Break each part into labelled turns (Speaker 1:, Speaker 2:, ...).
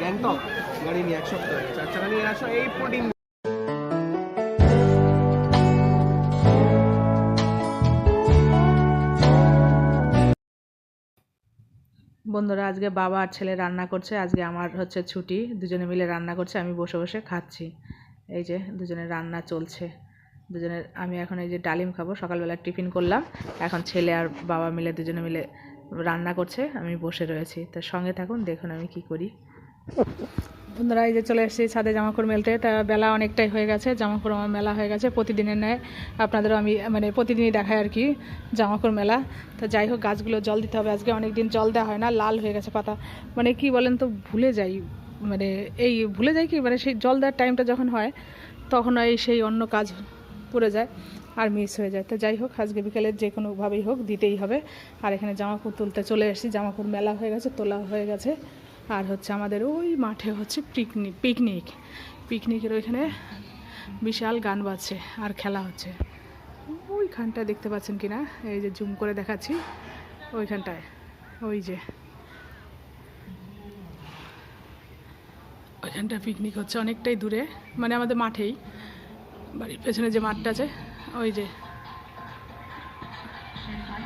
Speaker 1: গ্যাংটক, গাড়ি নিয়ে এক সপ্তাহ চার চাকা নিয়ে আসো, এই
Speaker 2: বন্ধুরা, আজকে বাবা আর ছেলে রান্না করছে। আজকে আমার হচ্ছে ছুটি, দুজনে মিলে রান্না করছে, আমি বসে বসে খাচ্ছি। এই যে দুজনের রান্না চলছে। দুজনের, আমি এখন এই যে ডালিম খাব, সকালবেলা টিফিন করলাম। এখন ছেলে আর বাবা মিলে দুজনে মিলে রান্না করছে, আমি বসে রয়েছি। তো সঙ্গে থাকুন, দেখুন আমি কি করি। বন্ধুরা, এই যে চলে এসেছি ছাদে জামাকাপড় মেলতে। তা বেলা অনেকটাই হয়ে গেছে, জামাকাপড় আমার মেলা হয়ে গেছে। প্রতিদিনের ন্যায় আপনাদেরও আমি মানে প্রতিদিনই দেখাই আর কি জামাকাপড় মেলা। তো যাই হোক, গাছগুলো জল দিতে হবে। আজকে অনেক দিন জল দেওয়া হয় না, লাল হয়ে গেছে পাতা। মানে কি বলেন তো, ভুলে যাই। মানে এই ভুলে যাই কি মানে সেই জল দেওয়ার টাইমটা যখন হয়, তখন এই সেই অন্য কাজ পড়ে যায়। আর মিস হয়ে যায়। তো যাই হোক, আজকে বিকেলে যে কোনোভাবেই হোক, দিতেই হবে। আর এখানে জামাকাপড় তুলতে চলে এসেছি। জামাকাপড় মেলা হয়ে গেছে, তোলা হয়ে গেছে। আর হচ্ছে আমাদের ওই মাঠে হচ্ছে পিকনিক পিকনিক পিকনিকের ওইখানে বিশাল গান বাজছে আর খেলা হচ্ছে। ওইখানটা দেখতে পাচ্ছেন কি না এই যে জুম করে দেখাচ্ছি। ওইখানটায়, ওই যে। ওইখানটা পিকনিক হচ্ছে অনেকটাই দূরে। মানে আমাদের মাঠেই। বাড়ির পেছনে যে মাঠটা আছে ওই যে।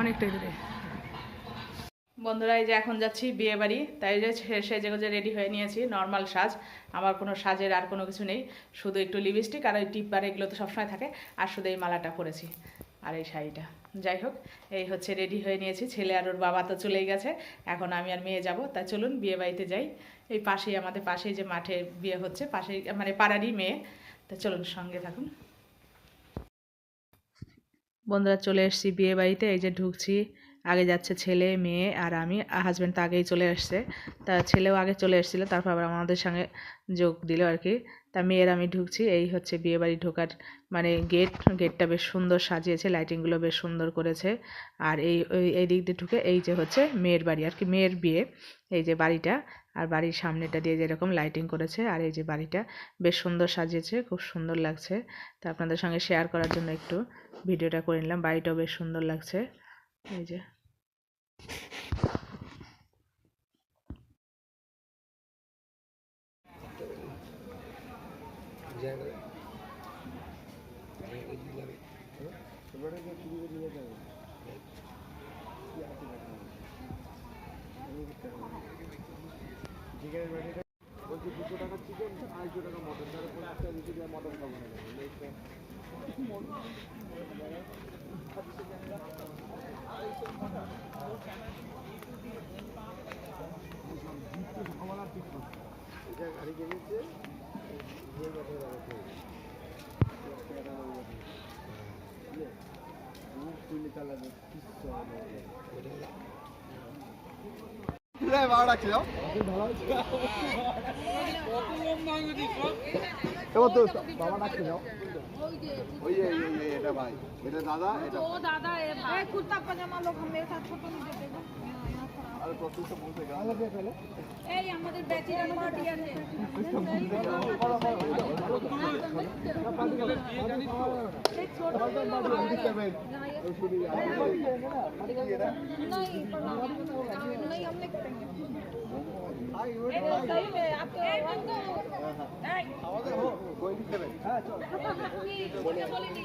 Speaker 2: অনেকটাই দূরে। বন্ধুরা, এই যে এখন যাচ্ছি বিয়ে বাড়ি, তাই যে সেজে গুজে রেডি হয়ে নিয়েছি নর্মাল সাজ। আমার কোনো সাজের আর কোনো কিছু নেই, শুধু একটু লিপস্টিক আর ওই টিপ আর এগুলো তো সবসময় থাকে, আর শুধু এই মালাটা পরেছি, আর এই শাড়িটা। যাই হোক, এই হচ্ছে রেডি হয়ে নিয়েছি, ছেলে আর ওর বাবা তো চলেই গেছে, এখন আমি আর মেয়ে যাব, তা চলুন বিয়ে বাড়িতে যাই। এই পাশেই, আমাদের পাশেই যে মাঠে বিয়ে হচ্ছে, পাশেই মানে পাড়ারই মেয়ে, তা চলুন সঙ্গে থাকুন। বন্ধুরা চলে এসছি বিয়ে বাড়িতে, এই যে ঢুকছি। আগে যাচ্ছে ছেলে, মেয়ে আর আমি। হাজব্যান্ড তো আগেই চলে এসছে তা ছেলেও আগে চলে এসেছিল, তারপর আবার আমাদের সঙ্গে যোগ দিল আর কি। তা মেয়ের আমি ঢুকছি, এই হচ্ছে বিয়ে বাড়ি ঢোকার মানে গেট গেটটা বেশ সুন্দর সাজিয়েছে লাইটিংগুলো বেশ সুন্দর করেছে। আর এই এই দিক দিয়ে ঢুকে এই যে হচ্ছে মেয়ের বাড়ি, আর কি মেয়ের বিয়ে, এই যে বাড়িটা, আর বাড়ির সামনেটা দিয়ে যেরকম লাইটিং করেছে, আর এই যে বাড়িটা বেশ সুন্দর সাজিয়েছে, খুব সুন্দর লাগছে। তা আপনাদের সঙ্গে শেয়ার করার জন্য একটু ভিডিওটা করে নিলাম, বাড়িটাও বেশ সুন্দর লাগছে। এই যে।
Speaker 1: বলছি দুশো টাকা চিকেন আড়াইশো টাকা মটন। তাহলে পঞ্চাশটা রুটি দিয়ে মটন খাব না গাড়ি কিনেছে বাবা ডাকছে যাও ওই এটা ভাই। এটা দাদা এটা
Speaker 3: দাদা কুর্তা পাজামা লোক হমেশা ছোট নিয়ে
Speaker 1: এই আমাদের হোক হ্যাঁ চল।
Speaker 3: বলিনি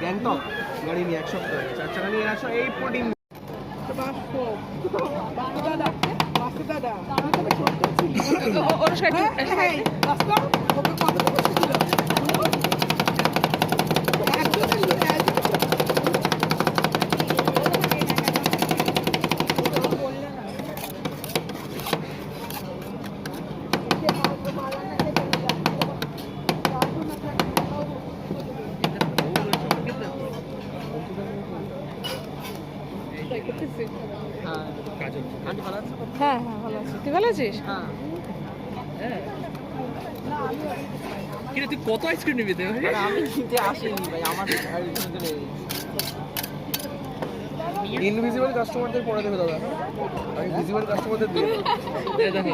Speaker 1: গ্যাংটক গাড়ি নিয়ে এক সপ্তাহ চার চাকা নিয়ে আসো এই
Speaker 2: পুটিং দাদা
Speaker 4: হ্যাঁ
Speaker 2: হ্যাঁ ভালো আছি। তুই ভালো আছিস?
Speaker 4: হ্যাঁ।
Speaker 5: কিরে তুই কত আইসক্রিম নিবি? তুই
Speaker 4: আমি কিনতে আসিনি ভাই আমার
Speaker 1: ইনভিজিবল কাস্টমারদের পরে দেবে দাদা। আমি ভিজিবল কাস্টমারদের দিই
Speaker 5: দেখো